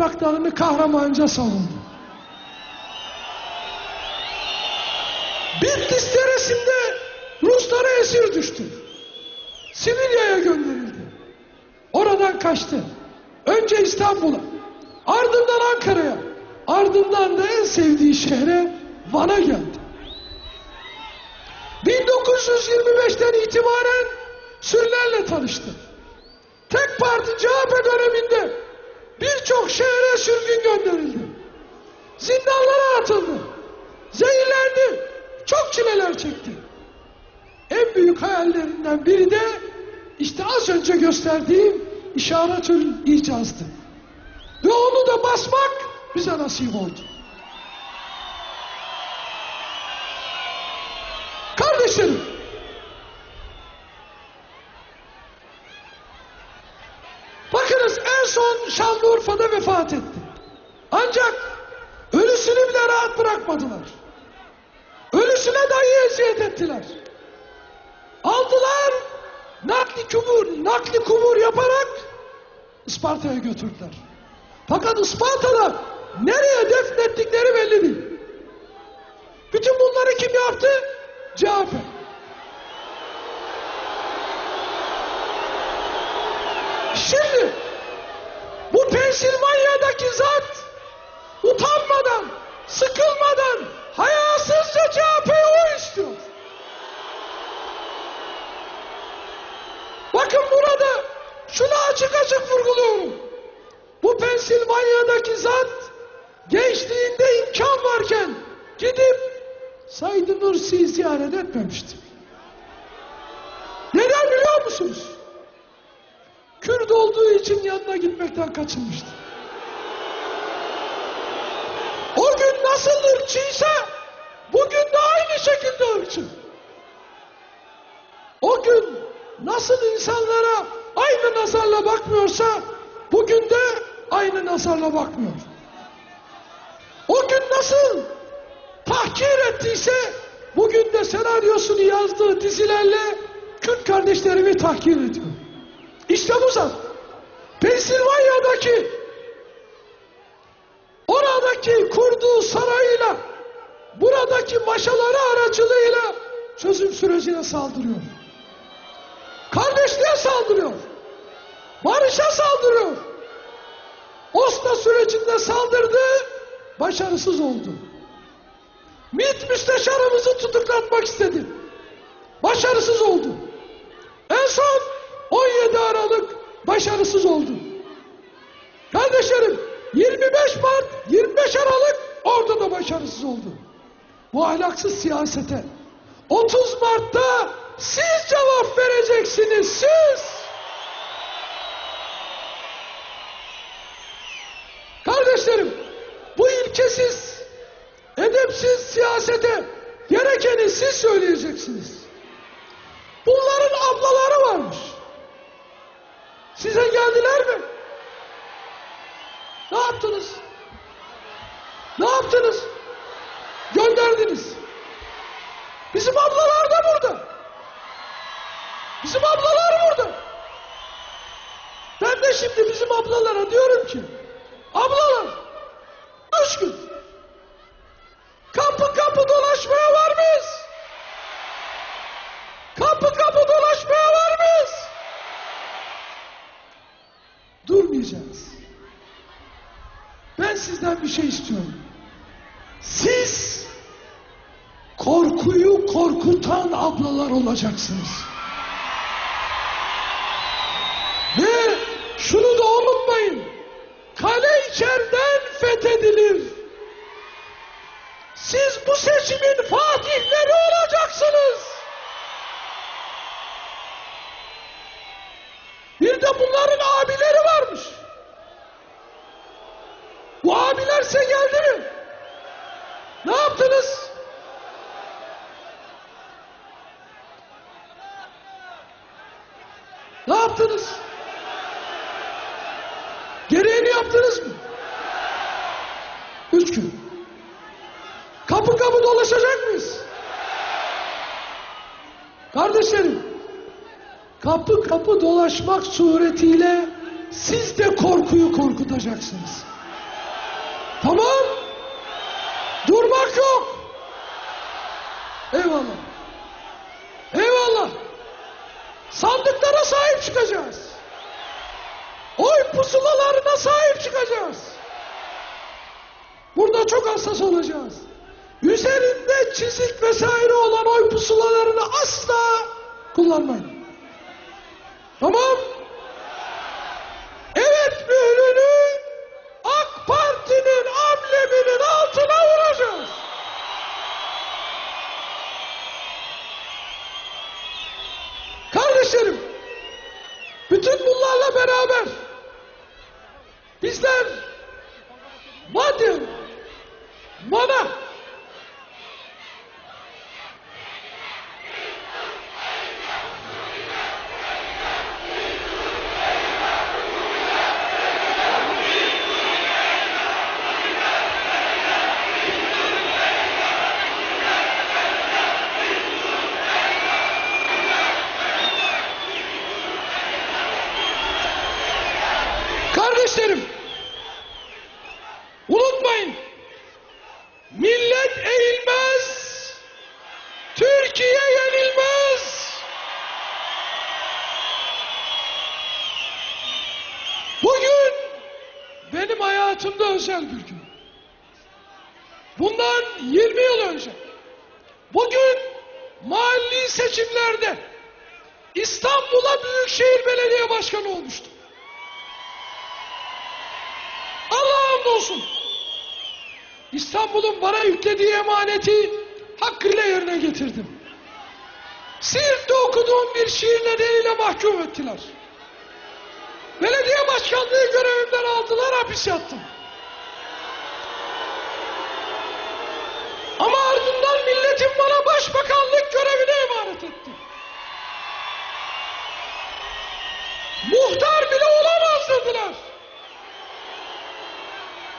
topraklarını kahramanca savundu. Bitlis deresinde Ruslara esir düştü. Sibirya'ya gönderildi. Oradan kaçtı. Önce İstanbul'a, ardından Ankara'ya, ardından da en sevdiği şehre Van'a geldi. 1925'ten itibaren Sürlerle tanıştı. Tek parti CHP döneminde birçok şehre sürgün gönderildi. Zindanlara atıldı. Zehirlendi. Çok çileler çekti. En büyük hayallerinden biri de işte az önce gösterdiğim işaretül icazdı. Ve onu da basmak bize nasip oldu. Kardeşlerim, bakınız en son Şanlıurfa'da vefat etti. Ancak ölüsünü bile rahat bırakmadılar. Ölüsüne dahi eziyet ettiler. Aldılar, nakli kubur, nakli kubur yaparak Isparta'ya götürdüler. Fakat Isparta'da nereye defnettikleri belli değil. Bütün bunları kim yaptı? CHP. Şimdi Pensilvanya'daki zat utanmadan, sıkılmadan, hayasızca CHP'ye oy istiyor. Bakın burada şunu açık açık vurguluyorum. Bu Pensilvanya'daki zat gençliğinde imkan varken gidip Said Nursi'yi ziyaret etmemişti. Neden biliyor musunuz? Kürt olduğu için yanına gitmekten kaçınmıştı. O gün nasıl ırkçıysa bugün de aynı şekilde ırkçı. O gün nasıl insanlara aynı nazarla bakmıyorsa bugün de aynı nazarla bakmıyor. O gün nasıl tahkir ettiyse bugün de senaryosunu yazdığı dizilerle Kürt kardeşlerimi tahkir ediyor. İşte bu zat. Pensilvanya'daki oradaki kurduğu sarayıyla buradaki maşaları aracılığıyla çözüm sürecine saldırıyor. Kardeşliğe saldırıyor. Barışa saldırıyor. Oslo sürecinde saldırdı, başarısız oldu. MİT müsteşarımızı tutuklatmak istedi. Başarısız oldu. En son 17 Aralık başarısız oldu. Kardeşlerim 25 Mart 25 Aralık orada da başarısız oldu. Bu ahlaksız siyasete 30 Mart'ta siz cevap vereceksiniz siz. Kardeşlerim bu ilkesiz edepsiz siyasete gerekeni siz söyleyeceksiniz. Bunların ablaları varmış. Size geldiler mi? Ne yaptınız? Ne yaptınız? Gönderdiniz. Bizim ablalar da burada. Bizim ablalar burada. Ben de şimdi bizim ablalara diyorum ki, ablalar, üç gün kapı kapı dolaşmaya var mıyız? Kapı kapı dolaşmaya var mıyız? Durmayacağız. Ben sizden bir şey istiyorum. Siz korkuyu korkutan ablalar olacaksınız. Ve şunu da unutmayın. Kale içeriden fethedilir. Siz bu seçimin fatihleri olacaksınız. Bir de bunların abileri varmış. Bu size geldi mi? Ne yaptınız? Ne yaptınız? Gereğini yaptınız mı? Üç gün. Kapı kapı dolaşacak mıyız? Kardeşlerim, kapı kapı dolaşmak suretiyle siz de korkuyu korkutacaksınız. Tamam? Durmak yok. Eyvallah. Eyvallah. Sandıklara sahip çıkacağız. Oy pusulalarına sahip çıkacağız. Burada çok hassas olacağız. Üzerinde çizik vesaire olan oy pusulalarını asla kullanmayın. Tamam? Evet mührünü AK Parti'nin ambleminin altına vuracağız. Kardeşlerim, bütün bunlarla beraber bizler Mardin, Mana, Kardeşlerim, unutmayın, millet eğilmez, Türkiye yenilmez. Bugün benim hayatımda özel bir gün. Bundan 20 yıl önce, bugün mahalli seçimlerde İstanbul'a Büyükşehir Belediye Başkanı olmuştum. Allah'a hamdolsun. İstanbul'un bana yüklediği emaneti hakkıyla yerine getirdim. Siirt'te okuduğum bir şiir nedeniyle mahkum ettiler. Belediye başkanlığı görevimden aldılar, hapis yattım. Milletin bana başbakanlık görevine emanet etti. Muhtar bile olamaz dediler.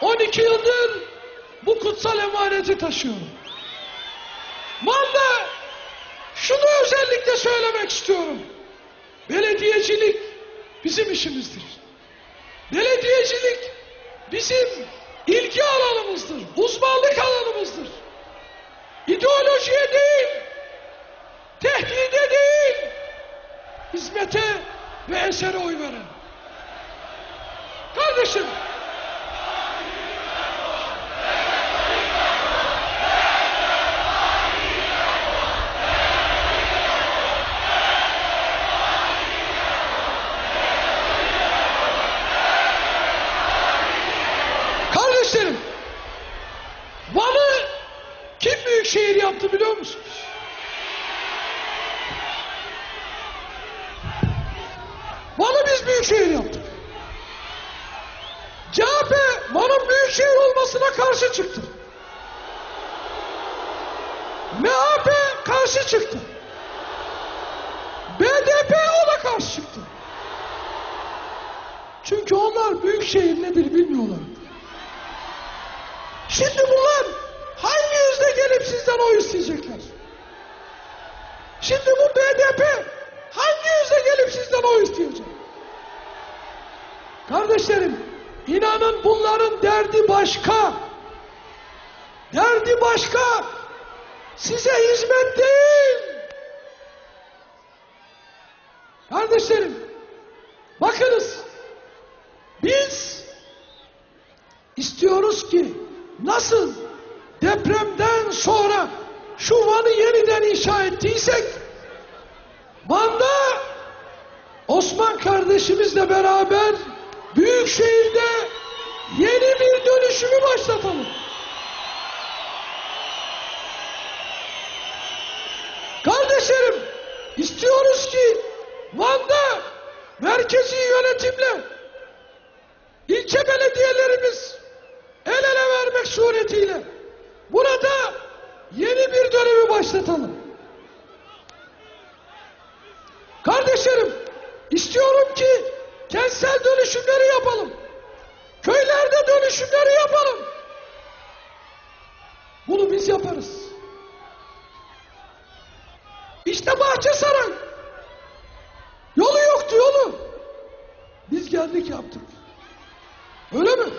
12 yıldır bu kutsal emaneti taşıyorum. Manda şunu özellikle söylemek istiyorum. Belediyecilik bizim işimizdir. Belediyecilik bizim ilgi alanımızdır, uzmanlık alanımızdır. İdeolojiye değil, tehdide değil, hizmete ve esere oy veren. Kardeşim, Kardeşlerim, Van'ı kim büyük şehir yaptı biliyor musunuz? Van'ı biz büyük şehir yaptık. CHP Van'ın büyük şehir olmasına karşı çıktı. MHP karşı çıktı. BDP ona karşı çıktı. Çünkü onlar büyük şehir nedir bilmiyorlar. Şimdi bunlar hangi yüzle gelip sizden oy isteyecekler? Şimdi bu BDP hangi yüzle gelip sizden oy isteyecek? Kardeşlerim, inanın bunların derdi başka. Derdi başka. Size hizmet değil. Kardeşlerim, bakınız. Biz istiyoruz ki nasıl depremden sonra şu Van'ı yeniden inşa ettiysek Van'da Osman kardeşimizle beraber büyük şehirde yeni bir dönüşümü başlatalım. kölelik. Öyle mi?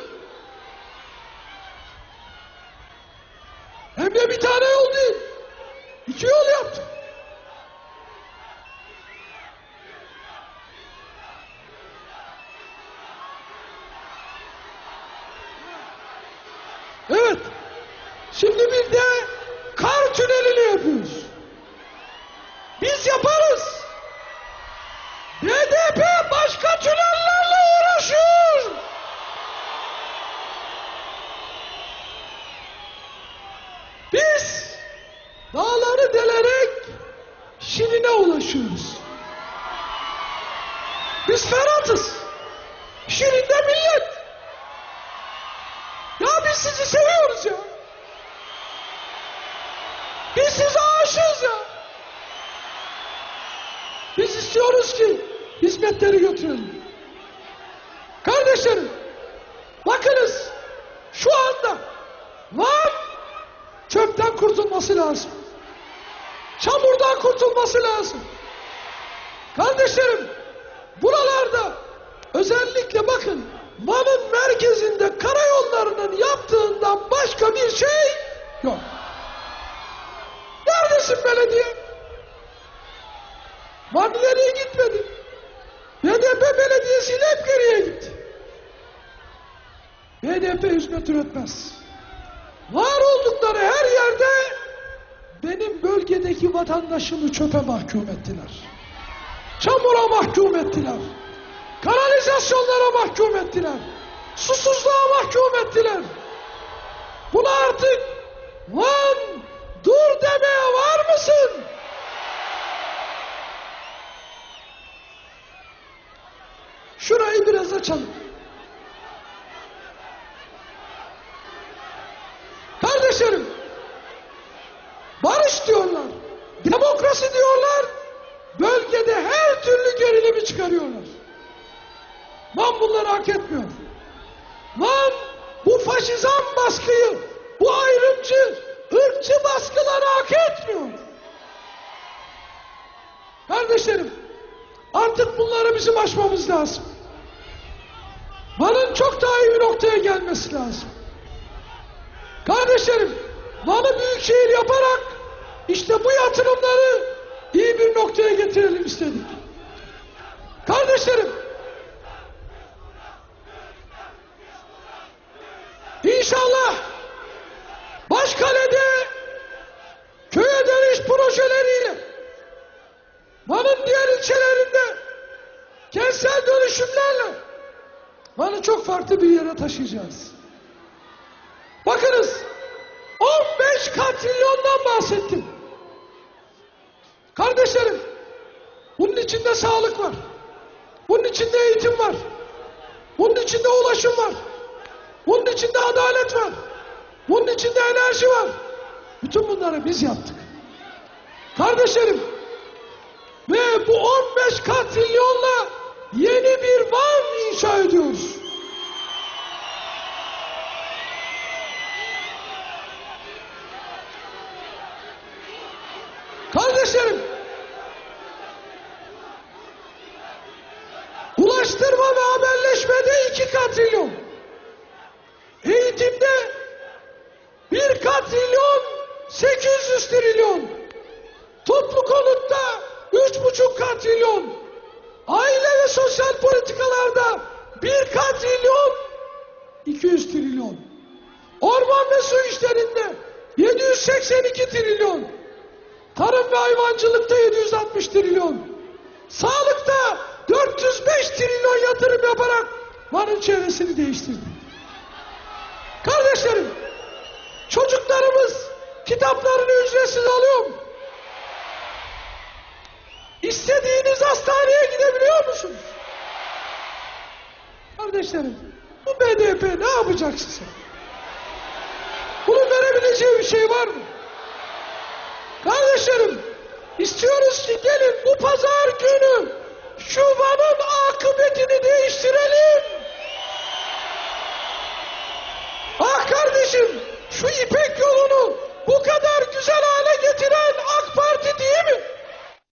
Şirin'e ulaşıyoruz. Biz Ferhat'ız. Şirin'de millet. Ya biz sizi seviyoruz ya. Biz size aşığız ya. Biz istiyoruz ki hizmetleri götürelim. Kardeşlerim, bakınız şu anda Van çöpten kurtulması lazım. Çamurdan kurtulması lazım. Kardeşlerim, buralarda özellikle bakın Van'ın merkezinde karayollarının yaptığından başka bir şey yok. Neredesin belediye? Van ileriye gitmedi. BDP belediyesiyle hep geriye gitti. BDP hizmet üretmez. Var oldukları her yerde benim bölgedeki vatandaşımı çöpe mahkum ettiler. Çamura mahkum ettiler. Kanalizasyonlara mahkum ettiler. Susuzluğa mahkum ettiler. Buna artık Van dur demeye var mısın? Şurayı biraz açalım. Aşmamız lazım. Van'ın çok daha iyi bir noktaya gelmesi lazım. Kardeşlerim, Van'ı büyükşehir yaparak işte bu yatırımları iyi bir noktaya getirelim istedik. Kardeşlerim, İnşallah Başkale'de köye dönüş projeleriyle Van'ın diğer ilçelerinde dönüşümlerle Van'ı çok farklı bir yere taşıyacağız. Bakınız 15 katrilyondan bahsettim. Kardeşlerim bunun içinde sağlık var. Bunun içinde eğitim var. Bunun içinde ulaşım var. Bunun içinde adalet var. Bunun içinde enerji var. Bütün bunları biz yaptık. Kardeşlerim ve bu 15 katrilyonla yeni bir Van inşa ediyoruz. Kardeşlerim ulaştırma ve haberleşmede 2 katrilyon eğitimde 1 katrilyon 800 trilyon toplu konutta 3,5 katrilyon aile ve sosyal politikalarda 1 katrilyon 200 trilyon. Orman ve su işlerinde 782 trilyon. Tarım ve hayvancılıkta 760 trilyon. Sağlıkta 405 trilyon yatırım yaparak Van'ın çevresini değiştirdi. Kardeşlerim, çocuklarımız kitaplarını ücretsiz alıyor mu? İstediğiniz hastaneye gidebiliyor musunuz? Kardeşlerim, bu BDP ne yapacak size? Bunun verebileceği bir şey var mı? Kardeşlerim, istiyoruz ki gelin bu pazar günü şu Van'ın akıbetini değiştirelim. Ah kardeşim, şu İpek yolunu bu kadar güzel hale getiren AK Parti değil mi?